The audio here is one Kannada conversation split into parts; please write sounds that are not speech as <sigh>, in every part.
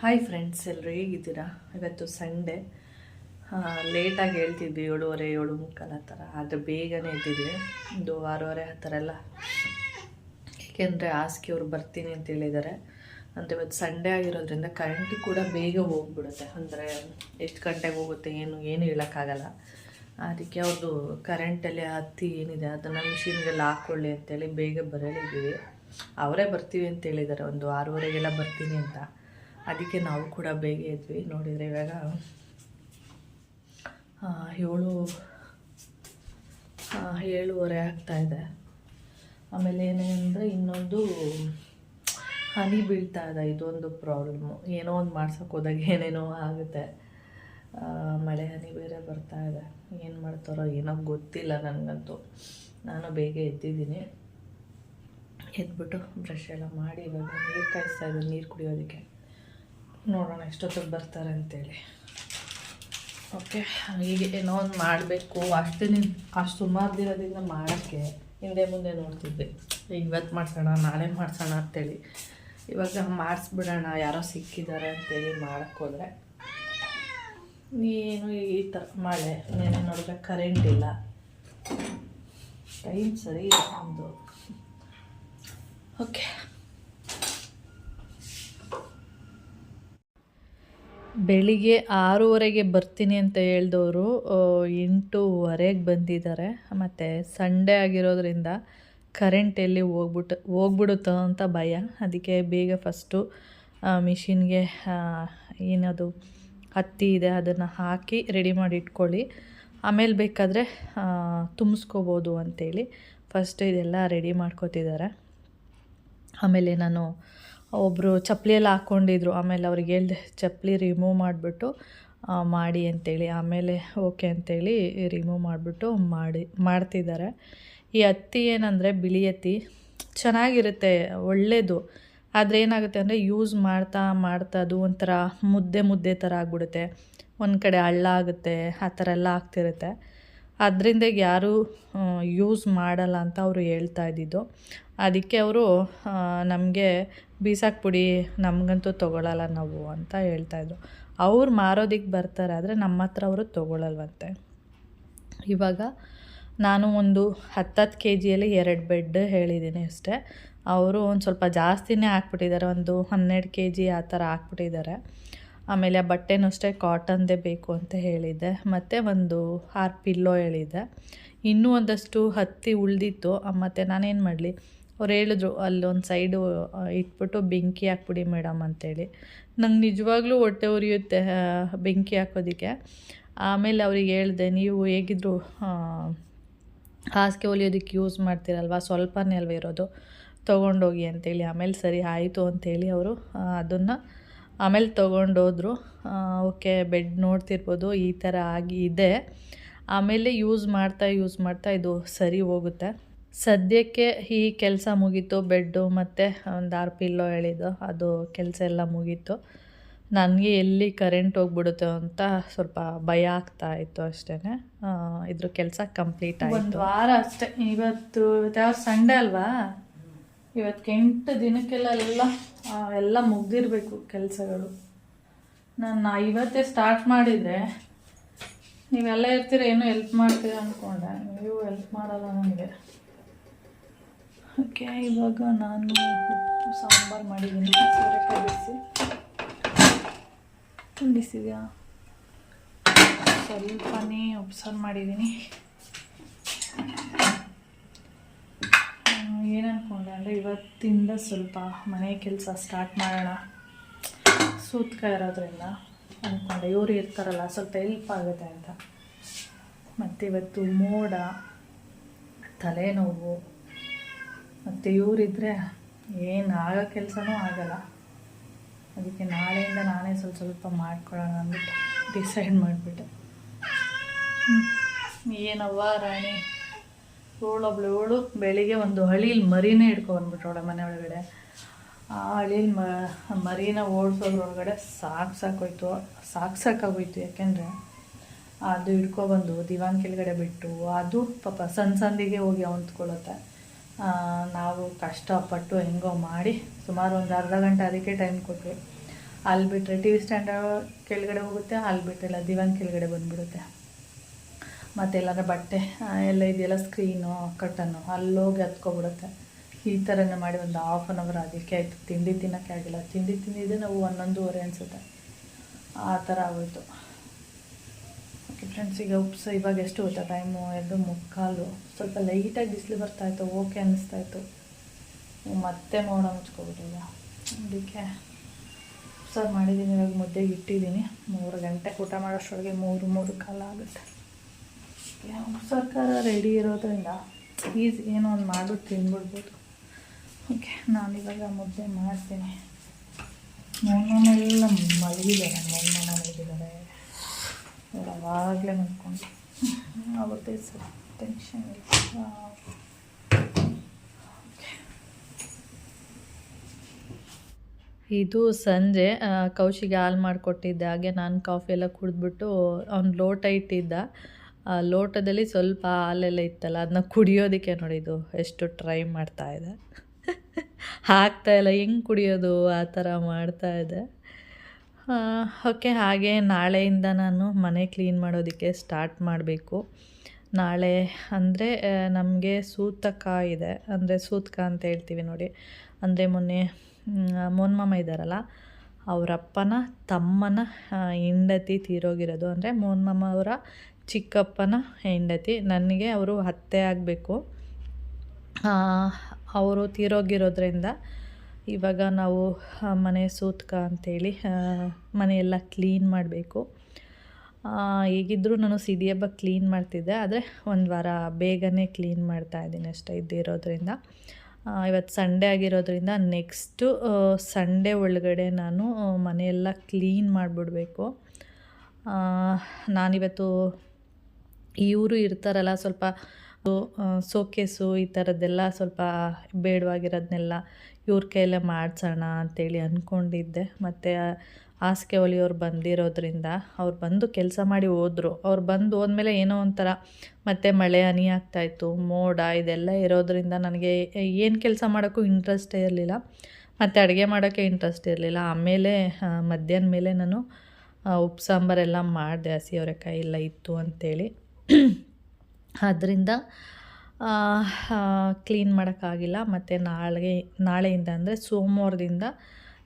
ಹಾಯ್ ಫ್ರೆಂಡ್ಸ್ ಎಲ್ಲರೂ ಹೇಗಿದ್ದೀರಾ? ಇವತ್ತು ಸಂಡೇ ಲೇಟಾಗಿ ಹೇಳ್ತಿದ್ವಿ ಏಳುವರೆ, ಏಳು ಮುಕ್ಕಾಲು ಥರ. ಆದರೆ ಬೇಗನೆ ಇದ್ದಿದ್ವಿ ಒಂದು ಆರೂವರೆ ಆ ಥರ ಎಲ್ಲ ಏಕೆಂದರೆ ಹಾಸಿಗೆ ಅವ್ರು ಬರ್ತೀನಿ ಅಂತ ಹೇಳಿದ್ದಾರೆ. ಅಂದರೆ ಇವತ್ತು ಸಂಡೇ ಆಗಿರೋದ್ರಿಂದ ಕರೆಂಟ್ ಕೂಡ ಬೇಗ ಹೋಗ್ಬಿಡುತ್ತೆ. ಅಂದರೆ ಎಷ್ಟು ಗಂಟೆಗೆ ಹೋಗುತ್ತೆ, ಏನು ಏನು ಹೇಳೋಕ್ಕಾಗಲ್ಲ. ಅದಕ್ಕೆ ಅವ್ರದ್ದು ಕರೆಂಟಲ್ಲಿ ಹತ್ತಿ ಏನಿದೆ, ಅದನ್ನು ಮಿಷಿನ್ಗೆಲ್ಲ ಹಾಕ್ಕೊಳ್ಳಿ ಅಂತೇಳಿ ಬೇಗ ಬರಲಿದ್ದೀವಿ. ಅವರೇ ಬರ್ತೀವಿ ಅಂತ ಹೇಳಿದ್ದಾರೆ. ಒಂದು ಆರೂವರೆಗೆಲ್ಲ ಬರ್ತೀನಿ ಅಂತ. ಅದಕ್ಕೆ ನಾವು ಕೂಡ ಬೇಗ ಇದ್ವಿ ನೋಡಿದರೆ ಇವಾಗ ಏಳು ಏಳುವರೆ ಇದೆ. ಆಮೇಲೆ ಏನಂದರೆ ಇನ್ನೊಂದು ಹನಿ ಬೀಳ್ತಾ ಇದೆ. ಇದೊಂದು ಪ್ರಾಬ್ಲಮ್ಮು ಏನೋ ಒಂದು ಮಾಡ್ಸೋಕೆ ಹೋದಾಗ ಏನೇನೋ ಆಗುತ್ತೆ. ಮಳೆ ಹನಿ ಬೇರೆ ಬರ್ತಾ ಇದೆ. ಏನು ಮಾಡ್ತಾರೋ ಏನೋ ಗೊತ್ತಿಲ್ಲ ನನಗಂತೂ. ನಾನು ಬೇಗ ಎದ್ದಿದ್ದೀನಿ. ಎದ್ಬಿಟ್ಟು ಬ್ರಷ್ ಎಲ್ಲ ಮಾಡಿ ಇವಾಗ ನೀರು ಕಾಯಿಸ್ತಾ ಇದ್ದೀನಿ, ನೀರು ಕುಡಿಯೋದಕ್ಕೆ. ನೋಡೋಣ ಎಷ್ಟೊತ್ತಿಗೆ ಬರ್ತಾರೆ ಅಂತೇಳಿ. ಓಕೆ ಹೀಗೆ ಏನೋ ಒಂದು ಮಾಡಬೇಕು. ಅಷ್ಟು ಅಷ್ಟು ಸುಮಾರು ದಿನದಿಂದ ಮಾಡೋಕ್ಕೆ ಹಿಂದೆ ಮುಂದೆ ನೋಡ್ತಿದ್ದೆ. ಇವತ್ತು ಮಾಡ್ಸೋಣ, ನಾಳೆ ಮಾಡ್ಸೋಣ ಅಂತೇಳಿ. ಇವಾಗ ಮಾಡಿಸ್ಬಿಡೋಣ, ಯಾರೋ ಸಿಕ್ಕಿದ್ದಾರೆ ಅಂತೇಳಿ ಮಾಡೋಕ್ಕೋದ್ರೆ ನೀನು ಈ ಥರ ಮಳೆ ನೆನೆ ನೋಡಿದ್ರೆ ಕರೆಂಟ್ ಇಲ್ಲ. ಟೈಮ್ ಸರಿ ಒಂದು ಓಕೆ ಬೆಳಿಗ್ಗೆ ಆರೂವರೆಗೆ ಬರ್ತೀನಿ ಅಂತ ಹೇಳ್ದವರು ಎಂಟೂವರೆಗೆ ಬಂದಿದ್ದಾರೆ. ಮತ್ತು ಸಂಡೇ ಆಗಿರೋದ್ರಿಂದ ಕರೆಂಟ್ ಎಲ್ಲಿ ಹೋಗ್ಬಿಟ್ಟು ಹೋಗ್ಬಿಡುತ್ತೋ ಅಂತ ಭಯ. ಅದಕ್ಕೆ ಬೇಗ ಫಸ್ಟು ಮಿಷಿನ್ಗೆ ಏನದು ಹತ್ತಿ ಇದೆ ಅದನ್ನು ಹಾಕಿ ರೆಡಿ ಮಾಡಿ ಇಟ್ಕೊಳ್ಳಿ. ಆಮೇಲೆ ಬೇಕಾದರೆ ತುಂಬಿಸ್ಕೋಬೋದು ಅಂತೇಳಿ ಫಸ್ಟ್ ಇದೆಲ್ಲ ರೆಡಿ ಮಾಡ್ಕೋತಿದ್ದಾರೆ. ಆಮೇಲೆ ನಾನು ಒಬ್ಬರು ಚಪ್ಪಲಿ ಎಲ್ಲ ಹಾಕ್ಕೊಂಡಿದ್ರು. ಆಮೇಲೆ ಅವ್ರಿಗೆ ಹೇಳಿದೆ, ಚಪ್ಪಲಿ ರಿಮೂವ್ ಮಾಡಿಬಿಟ್ಟು ಮಾಡಿ ಅಂತೇಳಿ. ಆಮೇಲೆ ಓಕೆ ಅಂತೇಳಿ ರಿಮೂವ್ ಮಾಡಿಬಿಟ್ಟು ಮಾಡಿ, ಮಾಡ್ತಿದ್ದಾರೆ. ಈ ಹತ್ತಿ ಏನಂದರೆ, ಬಿಳಿ ಹತ್ತಿ ಚೆನ್ನಾಗಿರುತ್ತೆ ಒಳ್ಳೆಯದು ಆದರೆ ಏನಾಗುತ್ತೆ ಅಂದರೆ ಯೂಸ್ ಮಾಡ್ತಾ ಮಾಡ್ತಾ ಅದು ಒಂಥರ ಮುದ್ದೆ ಮುದ್ದೆ ಥರ ಆಗಿಬಿಡುತ್ತೆ. ಒಂದು ಕಡೆ ಹಳ್ಳ ಆಗುತ್ತೆ, ಆ ಥರ ಎಲ್ಲ ಆಗ್ತಿರುತ್ತೆ. ಅದರಿಂದ ಯಾರೂ ಯೂಸ್ ಮಾಡಲ್ಲ ಅಂತ ಅವರು ಹೇಳ್ತಾ ಇದ್ದಿದ್ದು. ಅದಕ್ಕೆ ಅವರು ನಮಗೆ ಬೀಸಾಕ್ಬಿಡಿ ನಮಗಂತೂ ತೊಗೊಳಲ್ಲ ನಾವು ಅಂತ ಹೇಳ್ತಾಯಿದ್ರು ಅವ್ರು ಮಾರೋದಕ್ಕೆ ಬರ್ತಾರೆ, ಆದರೆ ನಮ್ಮ ಹತ್ರ ಅವರು ತೊಗೊಳಲ್ವಂತೆ. ಇವಾಗ ನಾನು ಒಂದು ಹತ್ತತ್ತು ಕೆ ಜಿಯಲ್ಲಿ ಎರಡು ಬೆಡ್ ಹೇಳಿದ್ದೀನಿ ಅಷ್ಟೇ. ಅವರು ಒಂದು ಸ್ವಲ್ಪ ಜಾಸ್ತಿನೇ ಹಾಕ್ಬಿಟ್ಟಿದ್ದಾರೆ, ಒಂದು ಹನ್ನೆರಡು ಕೆ ಜಿ ಆ ಥರ ಹಾಕ್ಬಿಟ್ಟಿದ್ದಾರೆ. ಆಮೇಲೆ ಬಟ್ಟೆನೂ ಅಷ್ಟೇ ಕಾಟನ್ದೇ ಬೇಕು ಅಂತ ಹೇಳಿದ್ದೆ. ಮತ್ತು ಒಂದು ಆರು ಪಿಲ್ಲೋ ಹೇಳಿದ್ದೆ. ಇನ್ನೂ ಒಂದಷ್ಟು ಹತ್ತಿ ಉಳಿದಿತ್ತು. ಮತ್ತು ನಾನೇನು ಮಾಡಲಿ? ಅವ್ರು ಹೇಳಿದ್ರು, ಅಲ್ಲೊಂದು ಸೈಡು ಇಟ್ಬಿಟ್ಟು ಬೆಂಕಿ ಹಾಕ್ಬಿಡಿ ಮೇಡಮ್ ಅಂತೇಳಿ. ನಂಗೆ ನಿಜವಾಗ್ಲೂ ಹೊಟ್ಟೆ ಉರಿಯುತ್ತೆ ಬೆಂಕಿ ಹಾಕೋದಕ್ಕೆ. ಆಮೇಲೆ ಅವ್ರಿಗೆ ಹೇಳಿದೆ, ನೀವು ಹೇಗಿದ್ರು ಹಾಸಿಗೆ ಹೊಲಿಯೋದಕ್ಕೆ ಯೂಸ್ ಮಾಡ್ತೀರಲ್ವ? ಸ್ವಲ್ಪನೇ ಅಲ್ವ ಇರೋದು? ತೊಗೊಂಡೋಗಿ ಅಂತೇಳಿ. ಆಮೇಲೆ, ಸರಿ, ಆಯಿತು ಅಂತೇಳಿ ಅವರು ಅದನ್ನು ಆಮೇಲೆ ತೊಗೊಂಡೋದ್ರು. ಓಕೆ, ಬೆಡ್ ನೋಡ್ತಿರ್ಬೋದು, ಈ ಥರ ಆಗಿ ಇದೆ. ಆಮೇಲೆ ಯೂಸ್ ಮಾಡ್ತಾ ಯೂಸ್ ಮಾಡ್ತಾ ಇದು ಸರಿ ಹೋಗುತ್ತೆ. ಸದ್ಯಕ್ಕೆ ಈ ಕೆಲಸ ಮುಗೀತು, ಬೆಡ್ಡು ಮತ್ತು ಒಂದು ಆರು ಪಿಲ್ಲೋ ಹೇಳಿದ್ದು ಅದು ಕೆಲಸ ಎಲ್ಲ ಮುಗೀತು. ನನಗೆ ಎಲ್ಲಿ ಕರೆಂಟ್ ಹೋಗ್ಬಿಡುತ್ತೆ ಅಂತ ಸ್ವಲ್ಪ ಭಯ ಆಗ್ತಾ ಇತ್ತು ಅಷ್ಟೇ ಇದ್ರ ಕೆಲಸ ಕಂಪ್ಲೀಟ್ ಆಯಿತು. ಒಂದು ವಾರ ಅಷ್ಟೇ. ಇವತ್ತು ಯಾವ ಸಂಡೇ ಅಲ್ವಾ? ಇವತ್ತು ಎಂಟು ದಿನಕ್ಕೆಲ್ಲ ಎಲ್ಲ ಮುಗ್ದಿರಬೇಕು ಕೆಲಸಗಳು. ನಾನು ಇವತ್ತೇ ಸ್ಟಾರ್ಟ್ ಮಾಡಿದರೆ ನೀವೆಲ್ಲ ಇರ್ತೀರ, ಏನೋ ಹೆಲ್ಪ್ ಮಾಡ್ತೀರ ಅಂದ್ಕೊಂಡೆ ನೀವು ಹೆಲ್ಪ್ ಮಾಡಲ್ಲ ನನಗೆ. ಓಕೆ, ಇವಾಗ ನಾನು ಸಾಂಬಾರು ಮಾಡಿದ್ದೀನಿ. ಸೋರೆಕಾಯಿ ಬಿಸಿ. ಬಿಸಿದೆಯಾ ಸ್ವಲ್ಪನೇ ಉಪ್ಸಾರು ಮಾಡಿದ್ದೀನಿ. ಏನು ಅಂದ್ಕೊಂಡೆ ಅಂದರೆ ಇವತ್ತಿಂದ ಸ್ವಲ್ಪ ಮನೆ ಕೆಲಸ ಸ್ಟಾರ್ಟ್ ಮಾಡೋಣ. ಸೂತ್ಕ ಇರೋದ್ರಿಂದ ಅಂದ್ಕೊಂಡೆ ಇವರು ಇರ್ತಾರಲ್ಲ, ಸ್ವಲ್ಪ ಹೆಲ್ಪ್ ಆಗುತ್ತೆ ಅಂತ. ಮತ್ತು ಇವತ್ತು ಮೋಡ, ತಲೆನೋವು ಮತ್ತು ಇವರಿದ್ದರೆ ಏನು ಆಗೋ ಕೆಲಸನೂ ಆಗಲ್ಲ. ಅದಕ್ಕೆ ನಾಳೆಯಿಂದ ನಾನೇ ಸ್ವಲ್ಪ ಸ್ವಲ್ಪ ಮಾಡ್ಕೊಳ್ಳೋಣ ಅಂದ್ಬಿಟ್ಟು ಡಿಸೈಡ್ ಮಾಡಿಬಿಟ್ಟೆ. ಏನವ್ವ ರಾಣಿ? ಇವಳೊಬ್ಳು ಇವಳು ಬೆಳಿಗ್ಗೆ ಒಂದು ಹಳೀಲಿ ಮರಿನೇ ಹಿಡ್ಕೊಂಡ್ಬಿಟ್ರೊಳೆ ಮನೆ ಒಳಗಡೆ. ಆ ಹಳೀಲಿ ಮ ಮರಿನ ಓಡಿಸೋದ್ರೊಳಗಡೆ ಸಾಕು ಸಾಕೋಯ್ತು. ಸಾಕು ಸಾಕಾಗೋಯ್ತು ಯಾಕೆಂದರೆ ಅದು ಹಿಡ್ಕೊಬಂದು ದಿವಾನ್ ಕೆಳಗಡೆ ಬಿಟ್ಟು ಅದು ಪಾಪ ಸಣ್ಣ ಸಂದಿಗೆ ಹೋಗಿ ಹೊಂದ್ಕೊಳ್ಳುತ್ತೆ ಆ, ನಾವು ಕಷ್ಟಪಟ್ಟು ಹೆಂಗೋ ಮಾಡಿ ಸುಮಾರು ಒಂದು ಅರ್ಧ ಗಂಟೆ ಅದಕ್ಕೆ ಟೈಮ್ ಕೊಟ್ವಿ. ಅಲ್ಲಿ ಬಿಟ್ಟರೆ ಟಿ ವಿ ಸ್ಟ್ಯಾಂಡ್ ಕೆಳಗಡೆ ಹೋಗುತ್ತೆ, ಅಲ್ಲಿ ಬಿಟ್ಟರೆಲ್ಲ ದಿವಾನ್ ಕೆಳಗಡೆ ಬಂದುಬಿಡುತ್ತೆ. ಮತ್ತು ಎಲ್ಲಾರ ಬಟ್ಟೆ ಎಲ್ಲ ಇದೆಯಲ್ಲ ಸ್ಕ್ರೀನು ಕಟ್ಟನ್ನು ಅಲ್ಲೋಗಿ ಹತ್ಕೊಬಿಡುತ್ತೆ ಈ ಥರನೇ ಮಾಡಿ ಒಂದು ಹಾಫ್ ಆನ್ ಅವರ್ ಅದಕ್ಕೆ ಆಯಿತು. ತಿಂಡಿ ತಿನ್ನೋಕ್ಕೆ ಆಗಿಲ್ಲ. ತಿಂಡಿ ತಿಂದಿದ್ದೆ ನಾವು ಹನ್ನೊಂದುವರೆ ಅನಿಸುತ್ತೆ. ಆ ಥರ ಆಗೋಯ್ತು. ಓಕೆ ಫ್ರೆಂಡ್ಸ್ ಈಗ ಉಪ್ಸು, ಇವಾಗ ಎಷ್ಟು ಗೊತ್ತಾ ಟೈಮು ಎರಡು, ಮುಕ್ಕಾಲು. ಸ್ವಲ್ಪ ಲೈಟಾಗಿ ಬಿಸಿಲು ಬರ್ತಾಯಿತ್ತು ಓಕೆ ಅನ್ನಿಸ್ತಾಯಿತ್ತು ಮತ್ತೆ ಮೋಡ ಮುಚ್ಕೊಬಿಟ್ಟಿಲ್ಲ ಅದಕ್ಕೆ ಉಪ್ಸಾರು ಮಾಡಿದ್ದೀನಿ, ಇವಾಗ ಮುದ್ದೆಗೆ ಇಟ್ಟಿದ್ದೀನಿ. ಮೂರು ಗಂಟೆ ಊಟ ಮಾಡೋಷ್ಟೊಳಗೆ ಮೂರು ಮೂರು ಕಾಲ ಆಗುತ್ತೆ. ಸರ್ಕಾರ ರೆಡಿ ಇರೋದ್ರಿಂದ ಈಸಿ ಏನೋ ಒಂದು ಮಾಡ್ಬಿಟ್ಟು ತಿಂದ್ಬಿಡ್ಬೋದು ಓಕೆ, ನಾನಿವಾಗ ಮುದ್ದೆ ಮಾಡ್ತೀನಿ. ಮೊನ್ನೆಲ್ಲ ಮಲಗಿದ್ದಾರೆ ಮೊನ್ನೆ ಮಲಗಿದ್ದಾರೆ. ಯಾವಾಗಲೇ ಮಾಡ್ಕೊಂಡು ಅವತ್ತೇ ಸ್ವಲ್ಪ ಟೆನ್ಷನ್ ಇಲ್ಲ ಇದು ಸಂಜೆ ಕೌಶಿಗೆ ಹಾಲು ಮಾಡಿಕೊಟ್ಟಿದ್ದೆ. ಹಾಗೆ ನಾನು ಕಾಫಿ ಎಲ್ಲ ಕುಡಿದ್ಬಿಟ್ಟು ಅವ್ನು ಲೋಟ ಇಟ್ಟಿದ್ದ. ಆ, ಲೋಟದಲ್ಲಿ ಸ್ವಲ್ಪ ಹಾಲೆಲ್ಲ ಇತ್ತಲ್ಲ ಅದನ್ನ ಕುಡಿಯೋದಕ್ಕೆ ನೋಡಿ ಇದು ಎಷ್ಟು ಟ್ರೈ ಮಾಡ್ತಾ ಇದೆ. <laughs> ಆಗ್ತಾ ಇಲ್ಲ, ಹೆಂಗೆ ಕುಡಿಯೋದು ಆ ಥರ ಮಾಡ್ತಾ ಇದೆ. ಓಕೆ, ಹಾಗೆ ನಾಳೆಯಿಂದ ನಾನು ಮನೆ ಕ್ಲೀನ್ ಮಾಡೋದಕ್ಕೆ ಸ್ಟಾರ್ಟ್ ಮಾಡಬೇಕು. ನಾಳೆ ಅಂದರೆ ನಮಗೆ ಸೂತಕ ಇದೆ. ಅಂದರೆ ಸೂತಕ ಅಂತ ಹೇಳ್ತೀವಿ ನೋಡಿ. ಅಂದರೆ ಮೊನ್ನೆ ಮೋನ್ ಮಾಮ ಇದ್ದಾರಲ್ಲ ಅವರಪ್ಪನ, ತಮ್ಮನ ಹೆಂಡತಿ ತೀರೋಗಿರೋದು. ಅಂದರೆ ಮೋನ್ ಮಾಮ ಅವರ ಚಿಕ್ಕಪ್ಪನ ಹೆಂಡತಿ. ನನಗೆ ಅವರು ಹತ್ತೆ ಆಗಬೇಕು. ಅವರು ತೀರೋಗಿರೋದ್ರಿಂದ ಇವಾಗ ನಾವು ಮನೆ ಸೂತ್ಕ ಅಂಥೇಳಿ ಮನೆಯೆಲ್ಲ ಕ್ಲೀನ್ ಮಾಡಬೇಕು. ಹೇಗಿದ್ದರೂ ನಾನು ಸಿಡಿ ಹಬ್ಬ ಕ್ಲೀನ್ ಮಾಡ್ತಿದ್ದೆ, ಆದರೆ ಒಂದು ವಾರ ಬೇಗನೆ ಕ್ಲೀನ್ ಮಾಡ್ತಾ ಇದ್ದೀನಿ ಅಷ್ಟೇ ಇದ್ದಿರೋದ್ರಿಂದ. ಇವತ್ತು ಸಂಡೇ ಆಗಿರೋದ್ರಿಂದ ನೆಕ್ಸ್ಟು ಸಂಡೇ ಒಳಗಡೆ ನಾನು ಮನೆಯೆಲ್ಲ ಕ್ಲೀನ್ ಮಾಡಿಬಿಡ್ಬೇಕು. ನಾನಿವತ್ತು ಇವರು ಇರ್ತಾರಲ್ಲ, ಸ್ವಲ್ಪ ಸೋಕೇಸು ಈ ಥರದ್ದೆಲ್ಲ ಸ್ವಲ್ಪ ಬೇಡವಾಗಿರೋದನ್ನೆಲ್ಲ ಇವ್ರ ಕೈಲೇ ಮಾಡ್ಸೋಣ ಅಂತೇಳಿ ಅಂದ್ಕೊಂಡಿದ್ದೆ ಮತ್ತು ಹಾಸಿಗೆ ಹೊಲಿಯೋರು ಬಂದಿರೋದ್ರಿಂದ ಅವ್ರು ಬಂದು ಕೆಲಸ ಮಾಡಿ ಹೋದರು. ಅವ್ರು ಬಂದು ಹೋದ್ಮೇಲೆ ಏನೋ ಒಂಥರ ಮತ್ತು ಮಳೆ ಹನಿ ಆಗ್ತಾಯಿತ್ತು ಮೋಡ ಇದೆಲ್ಲ ಇರೋದ್ರಿಂದ ನನಗೆ ಏನು ಕೆಲಸ ಮಾಡೋಕ್ಕೂ ಇಂಟ್ರೆಸ್ಟೇ ಇರಲಿಲ್ಲ. ಮತ್ತು ಅಡುಗೆ ಮಾಡೋಕ್ಕೆ ಇಂಟ್ರೆಸ್ಟ್ ಇರಲಿಲ್ಲ. ಆಮೇಲೆ ಮಧ್ಯಾಹ್ನ ಮೇಲೆ ನಾನು ಉಪ್ಪು ಸಾಂಬಾರೆಲ್ಲ ಮಾಡಿದೆ ಹಸಿ ಅವರೆಕಾಯಿ ಎಲ್ಲ ಇತ್ತು ಅಂಥೇಳಿ <clears throat> ಆದ್ದರಿಂದ ಕ್ಲೀನ್ ಮಾಡೋಕ್ಕಾಗಿಲ್ಲ. ಮತ್ತು ನಾಳೆ, ನಾಳೆಯಿಂದ ಅಂದರೆ ಸೋಮವಾರದಿಂದ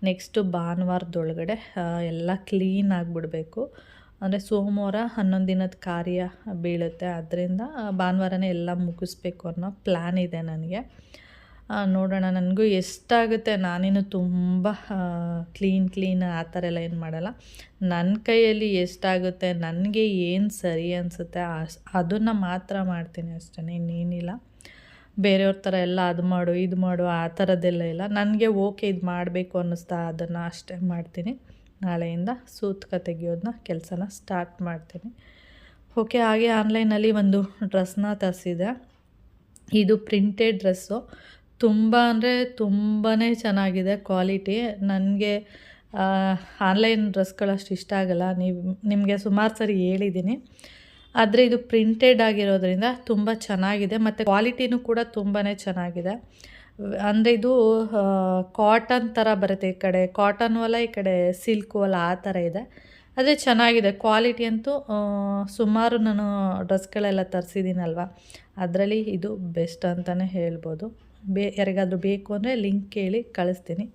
ನೆಕ್ಸ್ಟು ಭಾನುವಾರದೊಳಗಡೆ ಎಲ್ಲ ಕ್ಲೀನ್ ಆಗಿಬಿಡಬೇಕು. ಅಂದರೆ ಸೋಮವಾರ ಹನ್ನೊಂದು ದಿನದ ಕಾರ್ಯ ಬೀಳುತ್ತೆ. ಅದರಿಂದ ಭಾನುವಾರನೇ ಎಲ್ಲ ಮುಗಿಸ್ಬೇಕು ಅನ್ನೋ ಪ್ಲ್ಯಾನ್ ಇದೆ ನನಗೆ. ನೋಡೋಣ, ನನಗೂ ಎಷ್ಟಾಗುತ್ತೆ. ನಾನೇನು ತುಂಬ ಕ್ಲೀನ್ ಕ್ಲೀನ್ ಆ ಥರ ಎಲ್ಲ ಏನು ಮಾಡಲ್ಲ. ನನ್ನ ಕೈಯಲ್ಲಿ ಎಷ್ಟಾಗುತ್ತೆ, ನನಗೆ ಏನು ಸರಿ ಅನಿಸುತ್ತೆ ಅದನ್ನು ಮಾತ್ರ ಮಾಡ್ತೀನಿ ಅಷ್ಟೇ. ಇನ್ನೇನಿಲ್ಲ. ಬೇರೆಯವ್ರ ಥರ ಎಲ್ಲ ಅದು ಮಾಡು, ಇದು ಮಾಡು, ಆ ಥರದ್ದೆಲ್ಲ ಇಲ್ಲ. ನನಗೆ ಓಕೆ, ಇದು ಮಾಡಬೇಕು ಅನ್ನಿಸ್ತಾ ಅದನ್ನು ಅಷ್ಟೇ ಮಾಡ್ತೀನಿ. ನಾಳೆಯಿಂದ ಸೂತ್ಕ ತೆಗಿಯೋದನ್ನ ಕೆಲಸನ ಸ್ಟಾರ್ಟ್ ಮಾಡ್ತೀನಿ. ಓಕೆ, ಹಾಗೆ ಆನ್ಲೈನಲ್ಲಿ ಒಂದು ಡ್ರೆಸ್ನ ತರಿಸಿದೆ ಇದು ಪ್ರಿಂಟೆಡ್ ಡ್ರೆಸ್ಸು ತುಂಬ ಅಂದರೆ ತುಂಬಾ ಚೆನ್ನಾಗಿದೆ ಕ್ವಾಲಿಟಿ. ನನಗೆ ಆನ್ಲೈನ್ ಡ್ರೆಸ್ಗಳಷ್ಟು ಇಷ್ಟ ಆಗಲ್ಲ. ನೀವು, ನಿಮಗೆ ಸುಮಾರು ಸರಿ ಹೇಳಿದ್ದೀನಿ ಆದರೆ ಇದು ಪ್ರಿಂಟೆಡ್ ಆಗಿರೋದ್ರಿಂದ ತುಂಬ ಚೆನ್ನಾಗಿದೆ. ಮತ್ತು ಕ್ವಾಲಿಟಿನೂ ಕೂಡ ತುಂಬಾ ಚೆನ್ನಾಗಿದೆ. ಅಂದರೆ ಇದು ಕಾಟನ್ ಥರ ಬರುತ್ತೆ ಈ ಕಡೆ. ಕಾಟನ್ ಹೊಲ ಈ ಕಡೆ ಸಿಲ್ಕ್ ಹೊಲ ಆ ಥರ ಇದೆ. ಅದೇ ಚೆನ್ನಾಗಿದೆ. ಕ್ವಾಲಿಟಿ ಅಂತೂ ಸುಮಾರು ನಾನು ಡ್ರೆಸ್ಗಳೆಲ್ಲ ತರಿಸಿದ್ದೀನಲ್ವ ಅದರಲ್ಲಿ ಇದು ಬೆಸ್ಟ್ ಅಂತಲೇ ಹೇಳ್ಬೋದು. ಬೇ ಯಾರಿಗಾದರೂ ಬೇಕು ಅಂದರೆ ಲಿಂಕ್ ಕೇಳಿ ಕಳಿಸ್ತೀನಿ.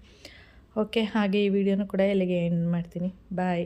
ಓಕೆ, ಹಾಗೆ ಈ ವಿಡಿಯೋನು ಕೂಡ ಇಲ್ಲಿಗೆ ಎಂಡ್ ಮಾಡ್ತೀನಿ. ಬಾಯ್